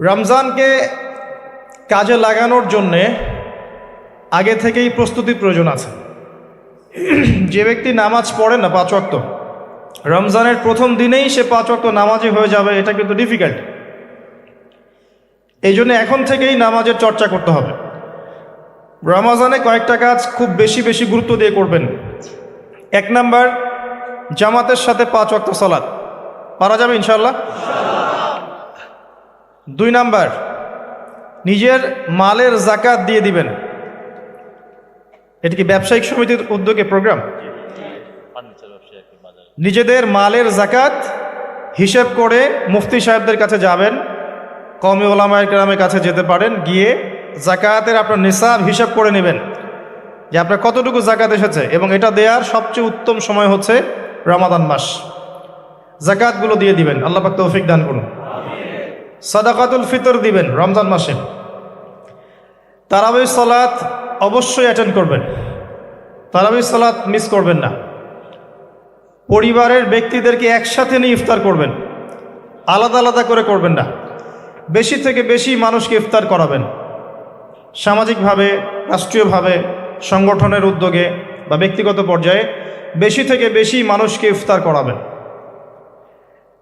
রমজানকে কাজে লাগানোর জন্যে আগে থেকেই প্রস্তুতির প্রয়োজন আছে। যে ব্যক্তি নামাজ পড়ে না পাঁচ ওয়াক্ত, রমজানের প্রথম দিনেই সে পাঁচ ওয়াক্ত নামাজি হয়ে যাবে, এটা কিন্তু ডিফিকাল্ট এই জন্য এখন থেকেই নামাজের চর্চা করতে হবে। রমাজানে কয়েকটা কাজ খুব বেশি বেশি গুরুত্ব দিয়ে করবেন। এক নাম্বার, জামাতের সাথে পাঁচ ওয়াক্ত সালাদ পারা যাবে ইনশাল্লাহ দুই নাম্বার, নিজের মালের জাকাত দিয়ে দিবেন। এটা কি ব্যবসায়িক সমিতির উদ্যোগে প্রোগ্রাম নিজেদের মালের জাকাত হিসেব করে মুফতি সাহেবদের কাছে যাবেন কমি ওলামায়ের গ্রামের কাছে যেতে পারেন, গিয়ে জাকাতের আপনার নিসাব হিসাব করে নেবেন যে আপনার কতটুকু জাকাত এসেছে এবং এটা দেওয়ার সবচেয়ে উত্তম সময় হচ্ছে রমাদান মাস। জাকাতগুলো দিয়ে দিবেন। আল্লাহ পাক তৌফিক দান করুন। সাদাকাতুল ফিতর দিবেন রমজান মাসে। তারাবি সালাত অবশ্যই অ্যাটেন্ড করবেন। তারাবি সালাত মিস করবেন না। পরিবারের ব্যক্তিদেরকে একসাথে নিয়ে ইফতার করবেন। আলাদা আলাদা করে করবেন না। বেশি থেকে বেশি মানুষকে ইফতার করাবেন। সামাজিকভাবে, রাষ্ট্রীয়ভাবে, সংগঠনের উদ্যোগে বা ব্যক্তিগত পর্যায়ে বেশি থেকে বেশি মানুষকে ইফতার করাবেন।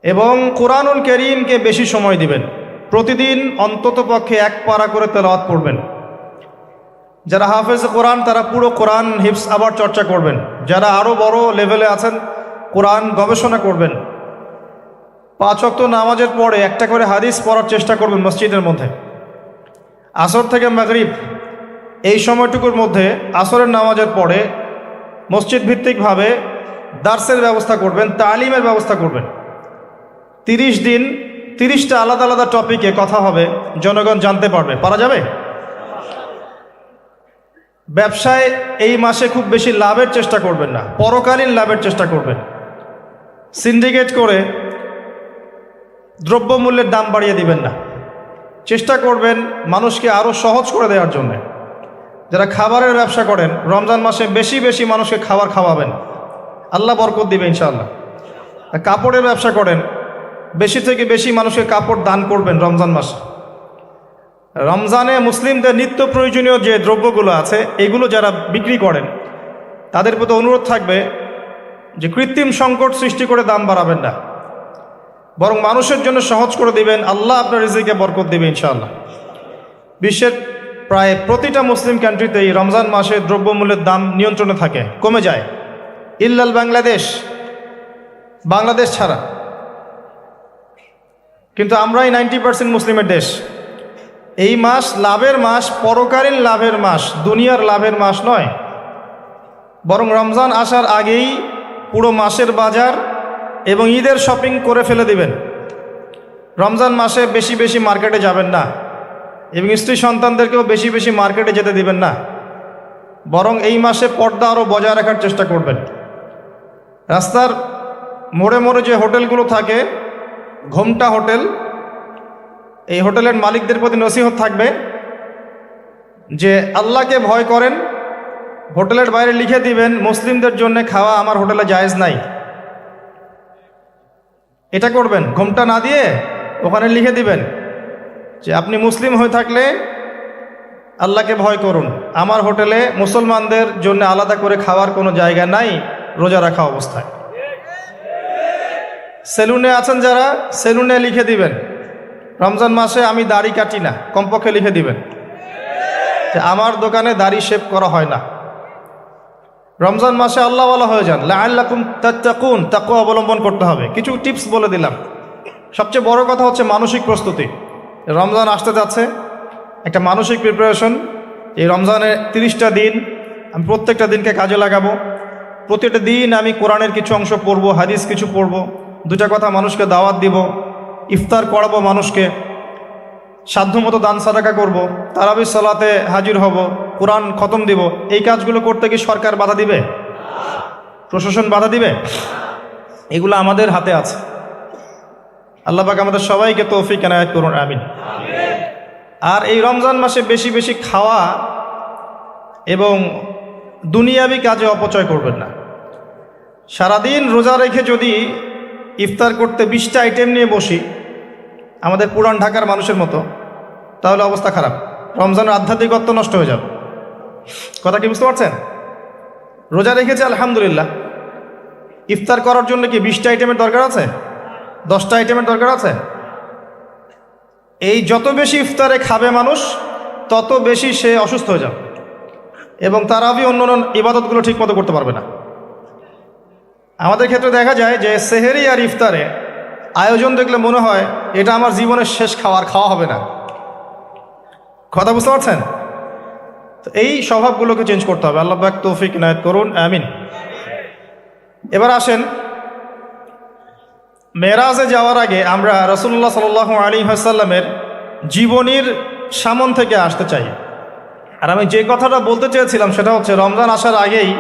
এবং কোরআনুল করিমকে বেশি সময় দিবেন। প্রতিদিন অন্তত পক্ষে এক পারা করে তেলাওয়াত পড়বেন যারা হাফেজ কোরআন, তারা পুরো কোরআন হিপস আবার চর্চা করবেন। যারা আরও বড় লেভেলে আছেন, কোরআন গবেষণা করবেন। পাঁচ অক্ত নামাজের পরে একটা করে হাদিস পড়ার চেষ্টা করবেন মসজিদের মধ্যে। আসর থেকে মাগরিব, এই সময়টুকুর মধ্যে আসরের নামাজের পরে মসজিদ ভিত্তিকভাবে দার্সের ব্যবস্থা করবেন, তালিমের ব্যবস্থা করবেন। তিরিশ দিন তিরিশটা আলাদা আলাদা টপিকে কথা হবে, জনগণ জানতে পারবে। পারা যাবে? ব্যবসায় এই মাসে খুব বেশি লাভের চেষ্টা করবেন না, পরকালীন লাভের চেষ্টা করবেন। সিন্ডিকেট করে দ্রব্যমূল্যের দাম বাড়িয়ে দিবেন না। চেষ্টা করবেন মানুষকে আরও সহজ করে দেওয়ার জন্যে। যারা খাবারের ব্যবসা করেন, রমজান মাসে বেশি বেশি মানুষকে খাবার খাওয়াবেন। আল্লাহ বরকত দিবে ইনশাআল্লাহ। কাপড়ের ব্যবসা করেন বেশি থেকে বেশি মানুষকে কাপড় দান করবেন রমজান মাসে। রমজানে মুসলিমদের নিত্য প্রয়োজনীয় যে দ্রব্যগুলো আছে, এগুলো যারা বিক্রি করেন, তাদের প্রতি অনুরোধ থাকবে যে কৃত্রিম সংকট সৃষ্টি করে দাম বাড়াবেন না। বরং মানুষের জন্য সহজ করে দিবেন, আল্লাহ আপনার রিজিকে বরকত দেবে ইনশাআল্লাহ। বিশ্বের প্রায় প্রতিটা মুসলিম কান্ট্রিতেই রমজান মাসে দ্রব্যমূল্যের দাম নিয়ন্ত্রণে থাকে, কমে যায়। ইল্লাল বাংলাদেশ বাংলাদেশ ছাড়া। কিন্তু আমরাই নাইনটি পার্সেন্ট মুসলিমের দেশ। এই মাস লাভের মাস, পরকালীন লাভের মাস, দুনিয়ার লাভের মাস নয়। বরং রমজান আসার আগেই পুরো মাসের বাজার এবং ঈদের শপিং করে ফেলে দিবেন। রমজান মাসে বেশি বেশি মার্কেটে যাবেন না এবং স্ত্রী সন্তানদেরকেও বেশি বেশি মার্কেটে যেতে দিবেন না। বরং এই মাসে পর্দা আরও বজায় রাখার চেষ্টা করবেন। রাস্তার মোড়ে মোড়ে যে হোটেলগুলো থাকে ঘোমটা হোটেল। এই হোটেলের মালিকদের প্রতি নসিহত থাকবে যে আল্লাহকে ভয় করেন, হোটেলের বাইরে লিখে দিবেন, মুসলিমদের জন্য খাওয়া আমার হোটেলে জায়েজ নাই। এটা করবেন, ঘোমটা না দিয়ে ওখানে লিখে দিবেন যে আপনি মুসলিম হয়ে থাকলে আল্লাহকে ভয় করুন। আমার হোটেলে মুসলমানদের জন্য আলাদা করে খাওয়ার কোনো জায়গা নাই, রোজা রাখা অবস্থায়। সেলুনে আছেন যারা, সেলুনে লিখে দিবেন। রমজান মাসে আমি দাড়ি কাটি না, কমপক্ষে লিখে দিবেন। যে আমার দোকানে দাড়ি শেভ করা হয় না। রমজান মাসে আল্লাহওয়ালা হয়ে যান। লাল্লাকুম তাত্তাকুন তাকু অবলম্বন করতে হবে। কিছু টিপস বলে দিলাম। সবচেয়ে বড় কথা হচ্ছে মানসিক প্রস্তুতি। রমজান আসতে যাচ্ছে, একটা মানসিক প্রিপারেশন এই রমজানের তিরিশটা দিন, আমি প্রত্যেকটা দিনকে কাজে লাগাবো। প্রতিটা দিন আমি কোরআনের কিছু অংশ পড়ব, হাদিস কিছু পড়ব। দুটা কথা, মানুষকে দাওয়াত দিব, ইফতার করাবো মানুষকে সাধ্যমতো দান সাদাকা করব, তারাবি সালাতে হাজির হব, কোরআন খতম দিব। এই কাজগুলো করতে কি সরকার বাধা দিবে? প্রশাসন বাধা দিবে? এগুলো আমাদের হাতে আছে। আল্লাহ পাক আমাদের সবাইকে তৌফিক, এনায়ত করুন, আমিন। আর এই রমজান মাসে বেশি বেশি খাওয়া এবং দুনিয়াবি কাজে অপচয় করবেন না। সারাদিন রোজা রেখে যদি ইফতার করতে বিশটা আইটেম নিয়ে বসি। আমাদের পুরান ঢাকার মানুষের মতো। তাহলে অবস্থা খারাপ। রমজানের আধ্যাত্মিকত্ব নষ্ট হয়ে যাবে। কথা কি বুঝতে পারছেন? রোজা রেখেছে, আলহামদুলিল্লাহ। ইফতার করার জন্য কি বিশটা আইটেমের দরকার আছে? দশটা আইটেমের দরকার আছে? এই যত বেশি ইফতারে খাবে মানুষ, তত বেশি সে অসুস্থ হয়ে যাবে। এবং তারাবি অন্য অন্য ইবাদতগুলো ঠিক মতো করতে পারবে না। আমাদের ক্ষেত্রে দেখা যায় যে সেহেরি আর ইফতারে আয়োজন দেখলে মনে হয় এটা আমার জীবনের শেষ খাওয়ার খাওয়া হবে না। কথা বুঝতে পারছেন? তো এই স্বভাবগুলোকে চেঞ্জ করতে হবে। আল্লাহ বাক তৌফিক নায়ত করুন, আমিন। এবার আসেন, মেরাজে যাওয়ার আগে আমরা রসুল্লাহ সাল আলী হাসাল্লামের জীবনীর সামন থেকে আসতে চাই। আর আমি যে কথাটা বলতে চেয়েছিলাম সেটা হচ্ছে, রমজান আসার আগেই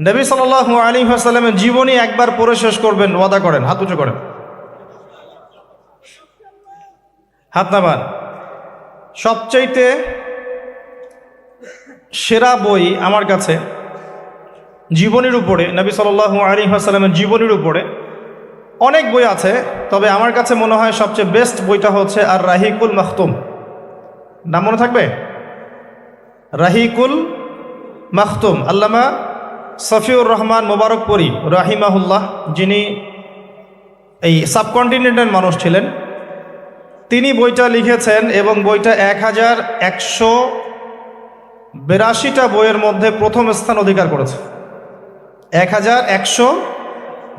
নবী সাল আলী হাসাল্লামের জীবনী একবার পড়ে শেষ করবেন, ওয়াদা করেন, হাত উঁচু করেন। হাত নামান। সবচাইতে সেরা বই আমার কাছে জীবনীর উপরে, নবী সাল আলী হাসাল্লামের জীবনীর উপরে অনেক বই আছে, তবে আমার কাছে মনে হয় সবচেয়ে বেস্ট বইটা হচ্ছে আর রাহিকুল মাখতুম। নাম মনে থাকবে? রাহিকুল মাখতুম। আল্লামা সফিউর রহমান মোবারকপুরি রাহিমাহুল্লাহ, যিনি এই সাবকন্টিনেন্টের মানুষ ছিলেন, তিনি বইটা লিখেছেন এবং বইটা এক হাজার একশো বিরাশিটা বইয়ের মধ্যে প্রথম স্থান অধিকার করেছে। এক হাজার একশো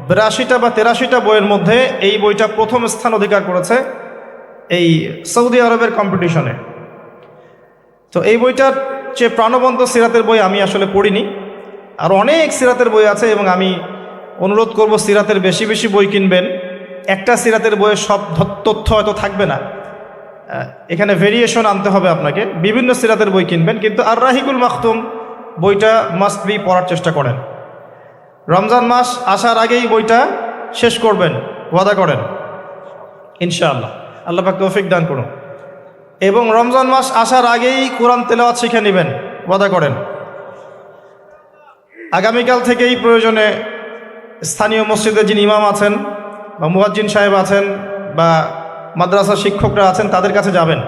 বিরাশিটা বা তেরাশিটা বইয়ের মধ্যে এই বইটা প্রথম স্থান অধিকার করেছে এই সৌদি আরবের কম্পিটিশনে তো এই বইটার যে প্রাণবন্ত সিরাতের বই আমি আসলে পড়িনি। আর অনেক সিরাতের বই আছে এবং আমি অনুরোধ করব সিরাতের বেশি বেশি বই কিনবেন। একটা সিরাতের বইয়ের সব তথ্য হয়তো থাকবে না। এখানে ভেরিয়েশন আনতে হবে আপনাকে। বিভিন্ন সিরাতের বই কিনবেন, কিন্তু আর রাহিকুল মাখতুম বইটা মাস্ট বি পড়ার চেষ্টা করেন। রমজান মাস আসার আগেই বইটা শেষ করবেন, ওয়াদা করেন। ইনশাআল্লাহ। আল্লাহ পাক তৌফিক দান করুন। এবং রমজান মাস আসার আগেই কোরআন তেলাওয়াত শিখে নেবেন, ওয়াদা করেন। আগামীকাল থেকেই প্রয়োজনে স্থানীয় মসজিদে যিনি ইমাম আছেন বা মুয়াজ্জিন সাহেব আছেন বা মাদ্রাসা শিক্ষকরা আছেন, তাদের কাছে যাবেন।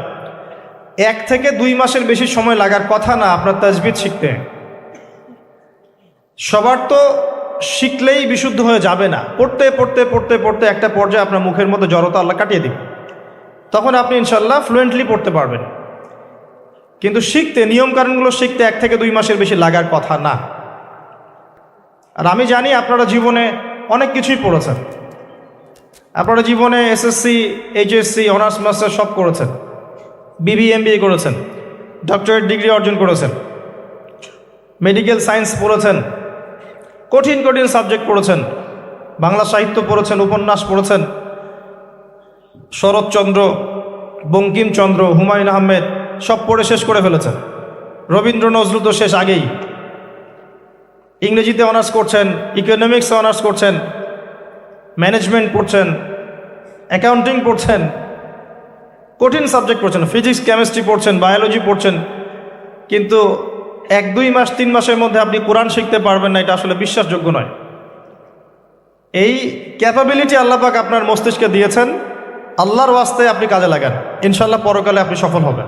এক থেকে দুই মাসের বেশি সময় লাগার কথা না, আপনার তাজবিদ শিখতে। সবার তো শিখলেই বিশুদ্ধ হয়ে যাবে না। পড়তে পড়তে পড়তে পড়তে একটা পর্যায়ে আপনার মুখের মধ্যে জড়তা আল্লাহ কাটিয়ে দিবে। তখন আপনি ইনশাল্লাহ ফ্লুয়েন্টলি পড়তে পারবেন। কিন্তু শিখতে, নিয়মকানুনগুলো শিখতে এক থেকে দুই মাসের বেশি লাগার কথা না। আর আমি জানি আপনারা জীবনে অনেক কিছুই পড়েছেন। আপনারা জীবনে এসএসসি এইচএসসি অনার্স মাস্টার সব করেছেন। বিবি এমবিএ করেছেন। ডক্টরেট ডিগ্রি অর্জন করেছেন। মেডিকেল সায়েন্স পড়েছেন। কঠিন কঠিন সাবজেক্ট পড়েছেন। বাংলা সাহিত্য পড়েছেন, উপন্যাস পড়েছেন। শরৎচন্দ্র বঙ্কিমচন্দ্র হুমায়ুন আহমেদ সব পড়ে শেষ করে ফেলেছেন। রবীন্দ্র নজরুল তো শেষ আগেই। ইংরেজিতে অনার্স করছেন ইকোনমিক্সে অনার্স করছেন ম্যানেজমেন্ট পড়ছেন অ্যাকাউন্টিং পড়ছেন, কঠিন সাবজেক্ট পড়ছেন ফিজিক্স কেমিস্ট্রি পড়ছেন বায়োলজি পড়ছেন, কিন্তু এক, দুই মাস, তিন মাসের মধ্যে আপনি কোরআন শিখতে পারবেন না, এটা আসলে বিশ্বাসযোগ্য নয়। এই ক্যাপাবিলিটি আল্লাপাক আপনার মস্তিষ্কে দিয়েছেন, আল্লাহর ওয়াস্তে আপনি কাজে লাগান ইনশাল্লাহ পরকালে আপনি সফল হবেন।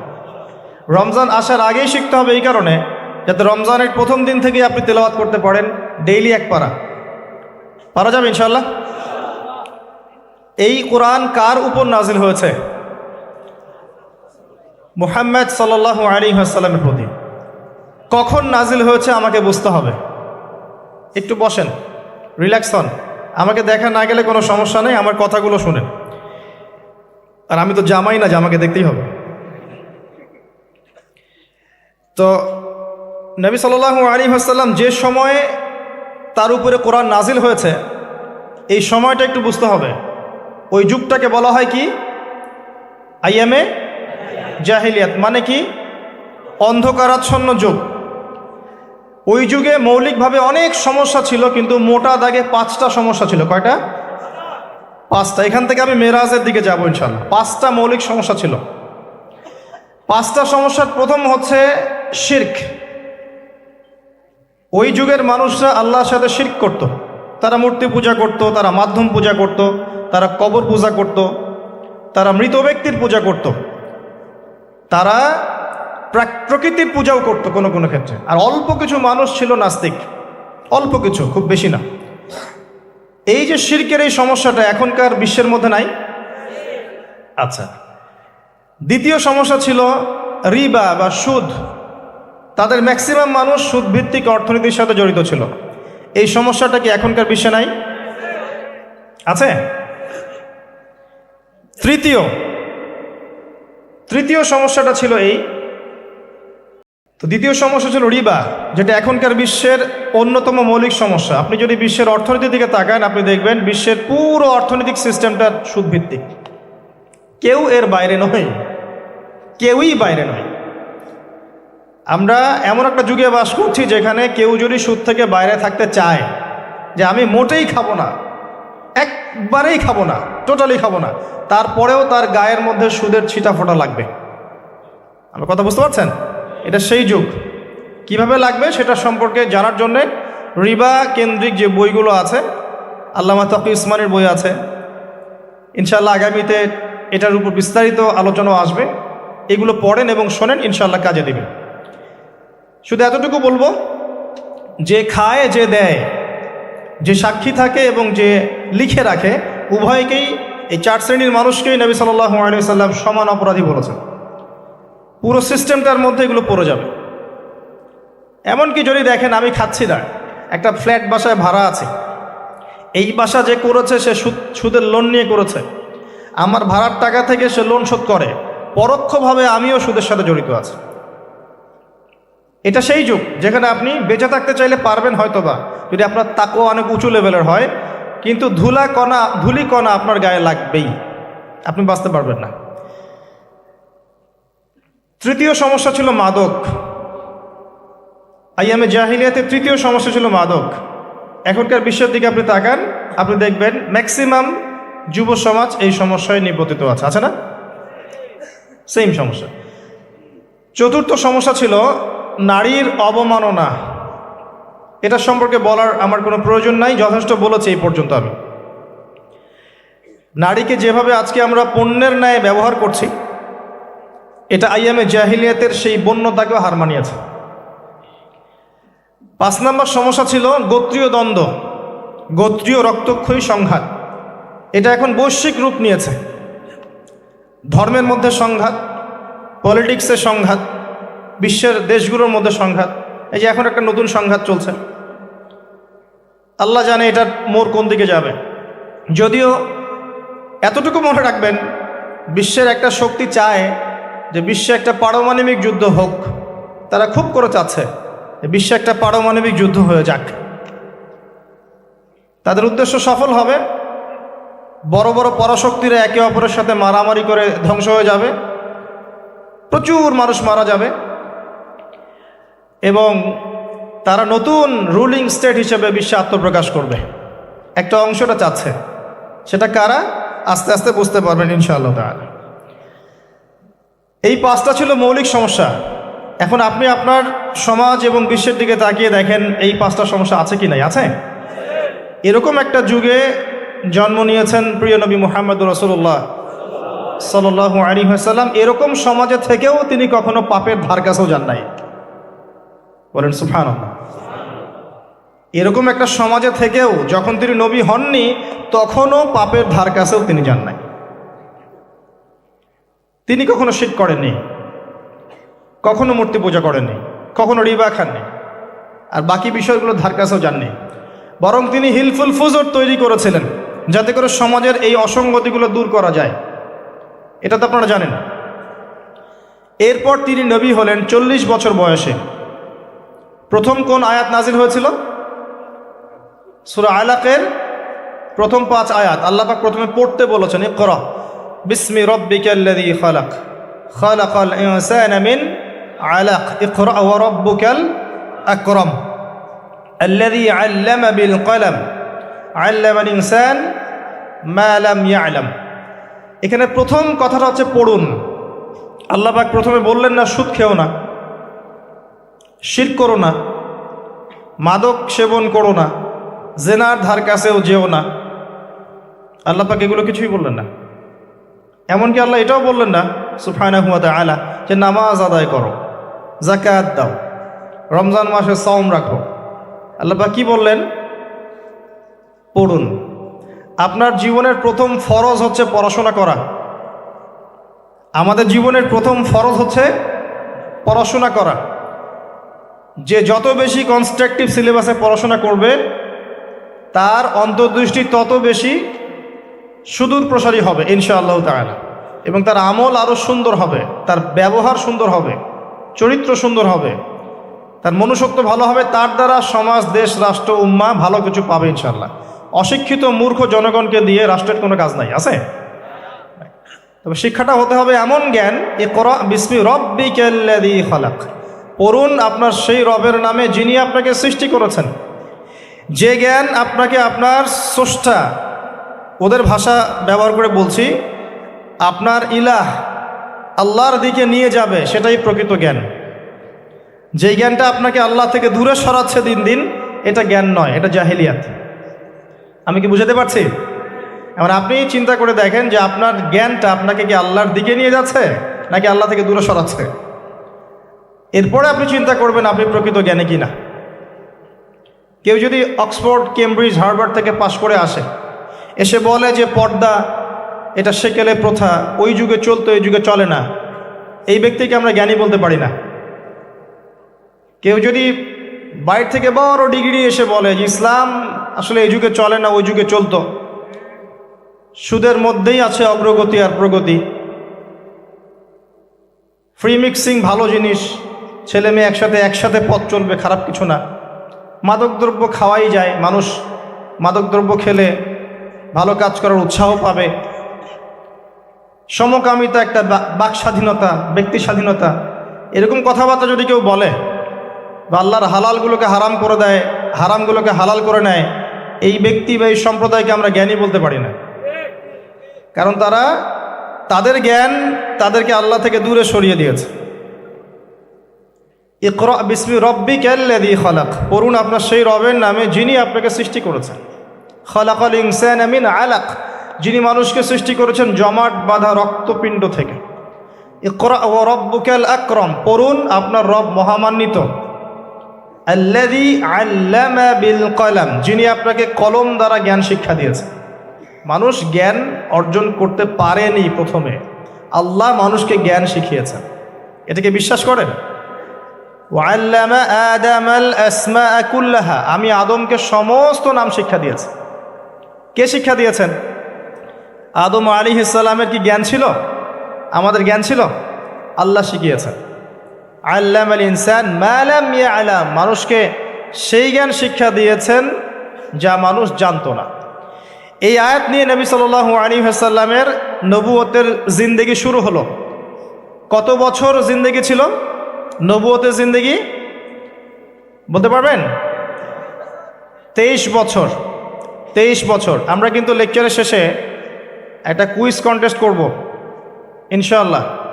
রমজান আসার আগেই শিখতে হবে এই কারণে যাতে রমজানের প্রথম দিন থেকেই আপনি তেলাওয়াত করতে পারেন ডেইলি এক পারা। পারা যাবে ইনশাল্লাহ এই কোরআন কার উপর নাজিল হয়েছে? মুহাম্মদ সাল্লাহ আলী আসসালামের প্রতি। কখন নাজিল হয়েছে আমাকে বুঝতে হবে। একটু বসেন, রিল্যাক্স হন। আমাকে দেখা না গেলে কোনো সমস্যা নেই, আমার কথাগুলো শুনেন। আর আমি তো জামাই না যে আমাকে দেখতেই হবে। তো নবী সাল্লাহ আলী আসাল্লাম যে সময়ে তার উপরে কোরআন নাজিল হয়েছে, এই সময়টা একটু বুঝতে হবে। ওই যুগটাকে বলা হয় কি? আইএমএ জাহিলিয়াত মানে কি? অন্ধকারাচ্ছন্ন যুগ। ওই যুগে মৌলিকভাবে অনেক সমস্যা ছিল, কিন্তু মোটা দাগে পাঁচটা সমস্যা ছিল। কয়টা? পাঁচটা। এখান থেকে আমি মেরাজের দিকে যাব ইনশাল্লাহ পাঁচটা মৌলিক সমস্যা ছিল। পাঁচটা সমস্যার প্রথম হচ্ছে শির্ক। ওই যুগের মানুষরা আল্লাহর সাথে শির্ক করত। তারা মূর্তি পূজা করত, তারা মাধ্যম পূজা করত, তারা কবর পূজা করত, তারা মৃত ব্যক্তির পূজা করত। তারা প্রাক- প্রকৃতির পূজাও করত কোনো কোনো ক্ষেত্রে। আর অল্প কিছু মানুষ ছিল নাস্তিক। অল্প কিছু খুব বেশি না। এই যে শির্কের এই সমস্যাটা এখনকার বিশ্বের মধ্যে নাই? আচ্ছা। দ্বিতীয় সমস্যা ছিল রিবা বা সুদ। তাদের ম্যাক্সিমাম মানুষ সুদ ভিত্তিক অর্থনীতির সাথে জড়িত ছিল। এই সমস্যাটা কি এখনকার বিশ্বে নাই? আছে? তৃতীয়। তৃতীয় সমস্যাটা ছিল এই। তো দ্বিতীয় সমস্যা ছিল রিবা, যেটা এখনকার বিশ্বের অন্যতম মৌলিক সমস্যা। আপনি যদি বিশ্বের অর্থনীতির দিকে তাকান, আপনি দেখবেন বিশ্বের পুরো অর্থনৈতিক সিস্টেমটা সুদভিত্তিক। কেউ এর বাইরে নয়। কেউই বাইরে নয়। আমরা এমন একটা যুগে বাস করছি যেখানে কেউ যদি সুদ থেকে বাইরে থাকতে চায় যে আমি মোটেই খাব না, একবারেই খাব না টোটালি খাব না, তারপরেও তার গায়ের মধ্যে সুদের ছিটা ফোটা লাগবে। আমার কথা বুঝতে পারছেন? এটা সেই যুগ। কীভাবে লাগবে সেটা সম্পর্কে জানার জন্যে রিবা কেন্দ্রিক যে বইগুলো আছে, আল্লামা তকি ইসমানের বই আছে ইনশাল্লাহ আগামীতে এটার উপর বিস্তারিত আলোচনা আসবে। এগুলো পড়েন এবং শোনেন ইনশাল্লাহ কাজে দেবেন শুধু এতটুকু বলব, যে খায়, যে দেয়, যে সাক্ষী থাকে এবং যে লিখে রাখে, উভয়কেই, এই চার শ্রেণির মানুষকেই নবী সাল্লাহ সাল্লাম সমান অপরাধী বলেছেন। পুরো সিস্টেমটার মধ্যে এগুলো পড়ে যাবে। এমনকি যদি দেখেন, আমি খাচ্ছি না, একটা ফ্ল্যাট বাসায় ভাড়া আছে। এই বাসা যে করেছে, সে সুদ, সুদের লোন নিয়ে করেছে। আমার ভাড়ার টাকা থেকে সে লোন শোধ করে। পরোক্ষভাবে আমিও সুদের সাথে জড়িত আছি। এটা সেই যুগ যেখানে আপনি বেঁচে থাকতে চাইলে পারবেন হয়তো বা যদি আপনার তাকও অনেক উঁচু লেভেলের হয়, কিন্তু ধুলা কণা, ধুলি কণা আপনার গায়ে লাগবেই, আপনি বাঁচতে পারবেন না। তৃতীয় সমস্যা ছিল মাদক। আইয়ামে জাহিলিয়াতে তৃতীয় সমস্যা ছিল মাদক। এখনকার বিশ্বের দিকে আপনি তাকান, আপনি দেখবেন ম্যাক্সিমাম যুব সমাজ এই সমস্যায় নিবন্ধিত আছে। আছে না? সেম সমস্যা। চতুর্থ সমস্যা ছিল নারীর অবমাননা। এটা সম্পর্কে বলার আমার কোনো প্রয়োজন নাই, যথেষ্ট বলেছি এই পর্যন্ত আমি। নারীকে যেভাবে আজকে আমরা পণ্যের ন্যায় ব্যবহার করছি, এটা আইএমএ জাহিলিয়াতের সেই বন্যতাকেও হার মানিয়েছে। পাঁচ নম্বর সমস্যা ছিল গোত্রীয় দ্বন্দ্ব, গোত্রীয় রক্তক্ষয়ী সংঘাত। এটা এখন বৈশ্বিক রূপ নিয়েছে। ধর্মের মধ্যে সংঘাত পলিটিক্সের সংঘাত বিশ্বের দেশগুলোর মধ্যে সংঘাত। এই যে এখন একটা নতুন সংঘাত চলছে। আল্লাহ জানে এটার মোর কোন দিকে যাবে। যদিও এতটুকু মনে রাখবেন, বিশ্বের একটা শক্তি চায় যে বিশ্বে একটা পারমাণবিক যুদ্ধ হোক। তারা খুব করে চাচ্ছে বিশ্বে একটা পারমাণবিক যুদ্ধ হয়ে যাক। তাদের উদ্দেশ্য সফল হবে। বড় বড় পরাশক্তিরা একে অপরের সাথে মারামারি করে ধ্বংস হয়ে যাবে। প্রচুর মানুষ মারা যাবে। এবং তারা নতুন রুলিং স্টেট হিসেবে বিশ্বে আত্মপ্রকাশ করবে। একটা অংশটা চাচ্ছে। সেটা কারা? আস্তে আস্তে বুঝতে পারবেন ইনশাআল্লাহ। এই পাঁচটা ছিল মৌলিক সমস্যা। এখন আপনি আপনার সমাজ এবং বিশ্বের দিকে তাকিয়ে দেখেন, এই পাঁচটা সমস্যা আছে কি নাই? আছে? এরকম একটা যুগে জন্ম নিয়েছেন প্রিয় নবী মোহাম্মদ রসুল্লাহ সাল্লু আলী হাসাল্লাম এরকম সমাজে থেকেও তিনি কখনো পাপের ধার কাছেও যান নাই। বলেন সুফান এরকম একটা সমাজে থেকেও যখন তিনি নবী হননি, তখনও পাপের ধার কাছেও তিনি যান নাই। তিনি কখনো শীত করেননি, কখনো মূর্তি পূজা করেননি, কখনো রিবা খাননি, আর বাকি বিষয়গুলো ধার কাছেও যাননি। বরং তিনি হিলফুল ফুজর তৈরি করেছিলেন, যাতে করে সমাজের এই অসঙ্গতিগুলো দূর করা যায়। এটা তো আপনারা জানেন। এরপর তিনি নবী হলেন চল্লিশ বছর বয়সে। প্রথম কোন আয়াত নাজিল হয়েছিল? সুরা আয়লাকের প্রথম পাঁচ আয়াত। আল্লাপাক প্রথমে পড়তে বলেছেন এ কর বিসমি রব্বিকাল্লাদি খালাক, খালাকাল ইনসানামিন আলাক, ইকরা ওয়া রব্বুকাল আকরাম, আল্লাযী আল্লামা বিল কলম, আল্লামাল ইনসান মা লাম ইয়ালাম। এখানে প্রথম কথাটা হচ্ছে, পড়ুন। আল্লাহ পাক প্রথমে বললেন, না, সুদ খেও না। শির করো না। মাদক সেবন করো না। জেনার ধার কাছেও যেও না। আল্লাহ পাক এগুলো কিছুই বললেন না। এমনকি আল্লাহ এটাও বললেন না সুফায়না হুয়াত আলা যে নামাজ আদায় করো জাকাত দাও, রমজান মাসে সওম রাখো। আল্লাহ পাক কি বললেন? পড়ুন। আপনার জীবনের প্রথম ফরজ হচ্ছে পড়াশোনা করা। আমাদের জীবনের প্রথম ফরজ হচ্ছে পড়াশোনা করা। যে যত বেশি কনস্ট্রাকটিভ সিলেবাসে পড়াশোনা করবে, তার অন্তর্দৃষ্টি তত বেশি সুদূর প্রসারী হবে, ইনশাআল্লাহ তাআলা। এবং তার আমল আরও সুন্দর হবে, তার ব্যবহার সুন্দর হবে, চরিত্র সুন্দর হবে, তার মনুষ্যত্ব ভালো হবে, তার দ্বারা সমাজ, দেশ, রাষ্ট্র, উম্মা ভালো কিছু পাবে ইনশাল্লাহ অশিক্ষিত মূর্খ জনগণকে দিয়ে রাষ্ট্রের কোনো কাজ নাই, আছে? তবে শিক্ষাটা হতে হবে এমন জ্ঞান এ করা বিস্মি রব্বি কেল্লাদি পড়ুন আপনার সেই রবের নামে যিনি আপনাকে সৃষ্টি করেছেন। যে জ্ঞান আপনাকে আপনার স্রষ্টা, ওদের ভাষা ব্যবহার করে বলছি, আপনার ইলাহ আল্লাহর দিকে নিয়ে যাবে, সেটাই প্রকৃত জ্ঞান। যেই জ্ঞানটা আপনাকে আল্লাহ থেকে দূরে সরাচ্ছে দিন দিন, এটা জ্ঞান নয়, এটা জাহিলিয়াত। আমি কি বুঝাতে পারছি? এবার আপনি চিন্তা করে দেখেন যে আপনার জ্ঞানটা আপনাকে কি আল্লাহর দিকে নিয়ে যাচ্ছে, নাকি আল্লাহ থেকে দূরে সরাচ্ছে? এরপরে আপনি চিন্তা করবেন আপনি প্রকৃত জ্ঞানী কিনা কেউ যদি অক্সফোর্ড, কেমব্রিজ, হার্ভার্ড থেকে পাশ করে আসে, এসে বলে যে পর্দা, এটা সেকেলে প্রথা, ওই যুগে চলতো, এই যুগে চলে না। এই ব্যক্তিকে আমরা জ্ঞানী বলতে পারি না। কেউ যদি বাইরে থেকে বড় ডিগ্রি এসে বলে যে ইসলাম আসলে এই যুগে চলে না, ওই যুগে চলতো। সুদের মধ্যেই আছে অগ্রগতি আর প্রগতি। ফ্রি মিক্সিং ভালো জিনিস ছেলে মেয়ে একসাথে একসাথে পথ চলবে, খারাপ কিছু না। মাদকদ্রব্য খাওয়াই যায় মানুষ। মাদকদ্রব্য খেলে ভালো কাজ করার উৎসাহ পাবে। সমকামিতা একটা বাক স্বাধীনতা, ব্যক্তি স্বাধীনতা। এরকম কথাবার্তা যদি কেউ বলে, বা আল্লাহর হালালগুলোকে হারাম করে দেয়, হারামগুলোকে হালাল করে নেয়, এই ব্যক্তি বা এই সম্প্রদায়কে আমরা জ্ঞানী বলতে পারি না। কারণ তারা, তাদের জ্ঞান তাদেরকে আল্লাহ থেকে দূরে সরিয়ে দিয়েছে। ইকরা বিসমি রব্বি ক্যাল্লাদি খলাক। পড়ুন আপনার সেই রবের নামে যিনি আপনাকে সৃষ্টি করেছেন। খলাকল ইনসান আমিন আলাক। যিনি মানুষকে সৃষ্টি করেছেন জমাট বাঁধা রক্তপিণ্ড থেকে। ইকরা ও রব্বুকাল আকরম। পড়ুন আপনার রব মহামান্বিত। আল্লাদি আল্লামা বিল কলাম। যিনি আপনাকে কলম দ্বারা জ্ঞান শিক্ষা দিয়েছেন। মানুষ জ্ঞান অর্জন করতে পারেনি প্রথমে। আল্লাহ মানুষকে জ্ঞান শিখিয়েছেন। এটাকে বিশ্বাস করেন? ওয়াল্লামা আদামাল আসমা কুল্লাহা। আমি আদমকে সমস্ত নাম শিক্ষা দিয়েছি। কে শিক্ষা দিয়েছেন? আদম আলী ইসলামের কি জ্ঞান ছিল? আমাদের জ্ঞান ছিল? আল্লাহ শিখিয়েছেন। আল্লাম আল ইনসান মালাম ইয়া আলাম মানুষকে সেই জ্ঞান শিক্ষা দিয়েছেন যা মানুষ জানতো না। এই আয়াত নিয়ে নবী সাল্লাল্লাহু আলী হাসাল্লামের নবুয়তের জিন্দেগি শুরু হলো। কত বছর জিন্দেগি ছিল? নবুয়তের জিন্দেগি? বলতে পারবেন? তেইশ বছর। তেইশ বছর। আমরা কিন্তু লেকচারের শেষে একটা কুইজ কন্টেস্ট করব। ইনশাআল্লাহ।